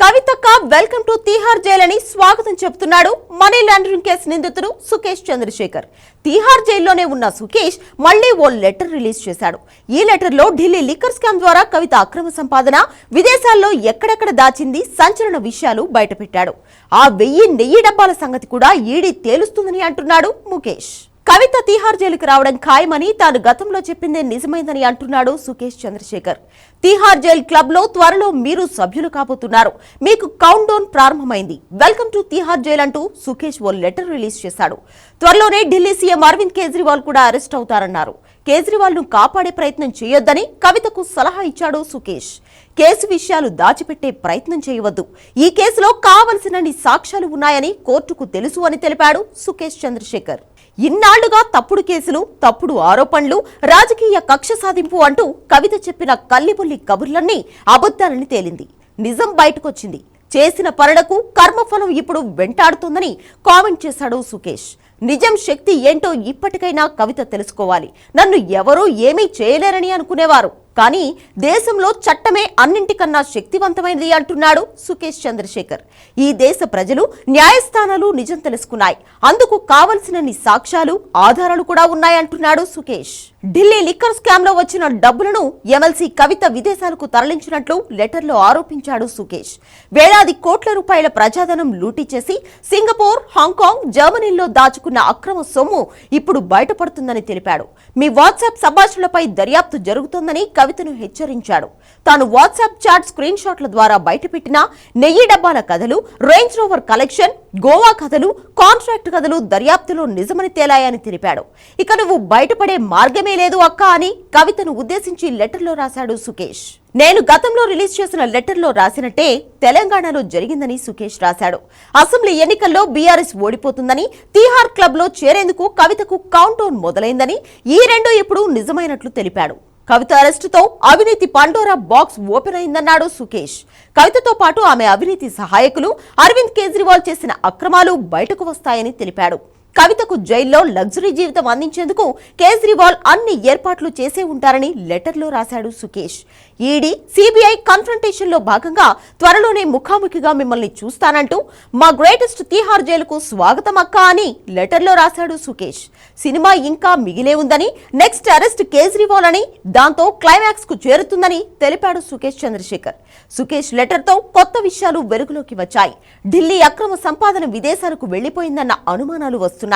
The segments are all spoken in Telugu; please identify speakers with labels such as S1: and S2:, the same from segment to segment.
S1: కవితక్క వెల్కమ్ టు తీహార్ జైల్ అని స్వాగతం చెబుతున్నాడు మనీ లాండరింగ్ కేసు నిందితుడు సుకేష్ చంద్రశేఖర్. తీహార్ జైల్లోనే ఉన్న సుకేష్ మళ్ళీ ఓ లెటర్ రిలీజ్ చేశాడు. ఈ లెటర్లో ఢిల్లీ లిక్కర్ స్కామ్ ద్వారా కవిత అక్రమ సంపాదన విదేశాల్లో ఎక్కడెక్కడ దాచింది సంచలన విషయాలు బయటపెట్టాడు. ఆ వెయ్యి నెయ్యి డబ్బాల సంగతి కూడా ఈడీ తేలుస్తుందని అంటున్నాడు ముఖేష్. కవిత తీహార్ జైలుకు రావడం ఖాయమని తాను గతంలో చెప్పిందే నిజమైందని అంటున్నాడు సుకేష్ చంద్రశేఖర్. తీహార్ జైల్ క్లబ్లో త్వరలో మీరు సభ్యులు కాబోతున్నారు. మీకు కౌంట్ డౌన్ ప్రారంభమైంది. వెల్కమ్ టు తీహార్ జైల్ అంటూ సుకేష్ ఓ లెటర్ రిలీజ్ చేశాడు. త్వరలోనే ఢిల్లీ సీఎం అరవింద్ కేజ్రీవాల్ కూడా అరెస్ట్ అవుతారన్నారు. కేజ్రీవాల్ను కాపాడే ప్రయత్నం చేయొద్దని కవితకు సలహా ఇచ్చాడు సుకేష్. కేసు విషయాలు దాచిపెట్టే ప్రయత్నం చేయవద్దు. ఈ కేసులో కావలసినన్ని సాక్ష్యాలు ఉన్నాయని కోర్టుకు తెలుసు అని తెలిపాడు సుకేష్ చంద్రశేఖర్. ఇన్నాళ్ళుగా తప్పుడు కేసులు తప్పుడు ఆరోపణలు రాజకీయ కక్ష సాధింపు అంటూ కవిత చెప్పిన కల్లిబుల్లి కబుర్లన్నీ అబద్ధాలని తేలింది. నిజం బయటకొచ్చింది. చేసిన పనులకు కర్మఫలం ఇప్పుడు వెంటాడుతుందని కామెంట్ చేశాడు సుకేష్. నిజం శక్తి ఏంటో ఇప్పటికైనా కవిత తెలుసుకోవాలి. నన్ను ఎవరూ ఏమీ చేయలేరని అనుకునేవారు. కానీ దేశంలో చట్టమే అన్నింటికన్నా శక్తివంతమైనది అంటున్నాడు సుకేష్ చంద్రశేఖర్. ఈ దేశ ప్రజలు న్యాయస్థానాలు నిజం తెలుసుకున్నాయి. అందుకు కావలసినన్ని సాక్ష్యాలు ఆధారాలు కూడా ఉన్నాయంటున్నాడు సుకేష్. ఢిల్లీ లిక్కర్ స్కామ్లో వచ్చిన డబ్బులను ఎమ్మెల్సీ కవిత విదేశాలకు తరలించినట్లు లెటర్లో ఆరోపించాడు సుకేష్. వేలాది కోట్ల రూపాయల ప్రజాధనం లూటీ చేసి సింగపూర్ హాంకాంగ్ జర్మనీల్లో దాచుకున్న అక్రమ సొమ్ము ఇప్పుడు బయటపడుతుందని తెలిపాడు. మీ వాట్సాప్ సంభాషణలపై దర్యాప్తు జరుగుతోందని కవితను హెచ్చరించాడు. తాను వాట్సాప్ చాట్ స్క్రీన్ షాట్ల ద్వారా బయటపెట్టిన నెయ్యి డబ్బాల కథలు రేంజ్ రోవర్ కలెక్షన్ గోవా కథలు కాంట్రాక్ట్ కథలు దర్యాప్తులో నిజమని తేలాయని తెలిపాడు. ఇక నువ్వు బయటపడే మార్గమే లేదు అక్క అని కవితను ఉద్దేశించి లెటర్లో రాశాడు సుకేష్. నేను గతంలో రిలీజ్ చేసిన లెటర్లో రాసినట్టే తెలంగాణలో జరిగిందని సుకేష్ రాశాడు. అసెంబ్లీ ఎన్నికల్లో బీఆర్ఎస్ ఓడిపోతుందని తీహార్ క్లబ్లో చేరేందుకు కవితకు కౌంటౌన్ మొదలైందని ఈ రెండు ఇప్పుడు నిజమైనట్లు తెలిపాడు. కవిత అరెస్టుతో అవినీతి పండోరా బాక్స్ ఓపెన్ అయిందన్నాడు సుకేష్. కవితతో పాటు ఆమె అవినీతి సహాయకులు అరవింద్ కేజ్రీవాల్ చేసిన అక్రమాలు బయటకు వస్తాయని తెలిపాడు. కవితకు జైల్లో లగ్జరీ జీవితం అందించేందుకు కేజ్రీవాల్ అన్ని ఏర్పాట్లు చేసే ఉంటారని లెటర్లో రాశాడు సుకేష్. ఈడీ సిబిఐ కన్ఫ్రంటేషన్లో భాగంగా త్వరలోనే ముఖాముఖిగా మిమ్మల్ని చూస్తానంటూ మా గ్రేటెస్ట్ తీహార్ జైలుకు స్వాగతం అక్క అని లెటర్లో రాశాడు సుకేష్. సినిమా ఇంకా మిగిలే ఉందని నెక్స్ట్ అరెస్ట్ కేజ్రీవాల్ అని దాంతో క్లైమాక్స్కు చేరుతుందని తెలిపాడు సుకేష్ చంద్రశేఖర్. సుకేష్ లెటర్తో కొత్త విషయాలు వెలుగులోకి వచ్చాయి. ఢిల్లీ అక్రమ సంపాదన విదేశాలకు వెళ్ళిపోయిందన్న అనుమానాలు వస్తున్నాయి.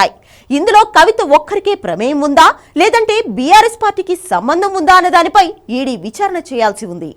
S1: ఇందులో కవిత ఒక్కరికే ప్రమేయం ఉందా? లేదంటే బీఆర్ఎస్ పార్టీకి సంబంధం ఉందా అన్న దానిపై ఈడీ విచారణ చేయాల్సి ఉంది.